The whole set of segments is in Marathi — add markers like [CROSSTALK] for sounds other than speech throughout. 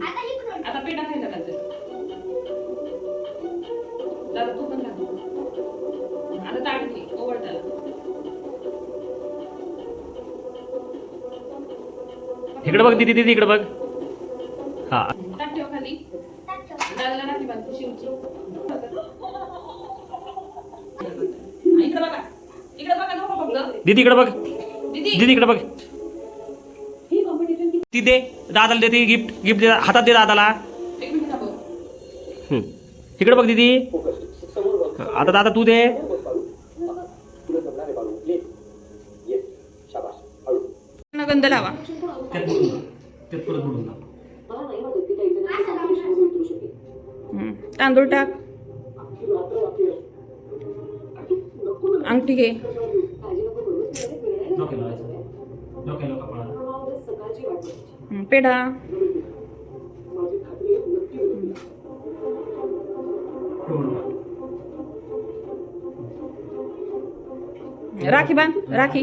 आता पेढा खायला लागत दादा तू पण लागतो आता ताट घे ओवळ त्याला. इकडे बघ दीदी दीदी इकडे बघ. हा. ताट ठेव खाली. टाकतो. दादाला राखी बांधतो शिवची. [LAUGHS] इकडे बघा. इकडे बघा नको फक्त दीदी इकडे बघ. दीदी. दीदी इकडे बघ. ती दे दादाला दे ती गिफ्ट गिफ्ट दे हातात दे दादाला. इकडे बघ दीदी. आता दादा तू दे. गंध लावा. तांदूळ टाक. अंगठी घे. पेढा. राखी बांध राखी.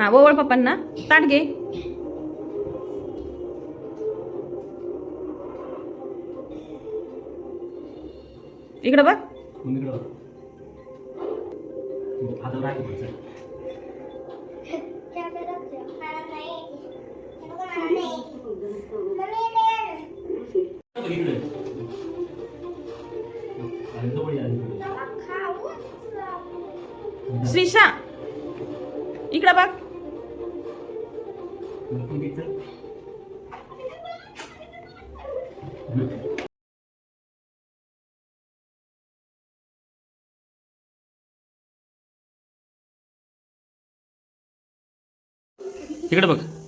हा ओवळ पप्पांना. ताट घे. इकडं बघ. त्या [LAUGHS] घरात जा. मला नाही. हे बघा, मला नाही. मम्मी, इकडे ना. श्रीषा इकडं बघ इकडे बघ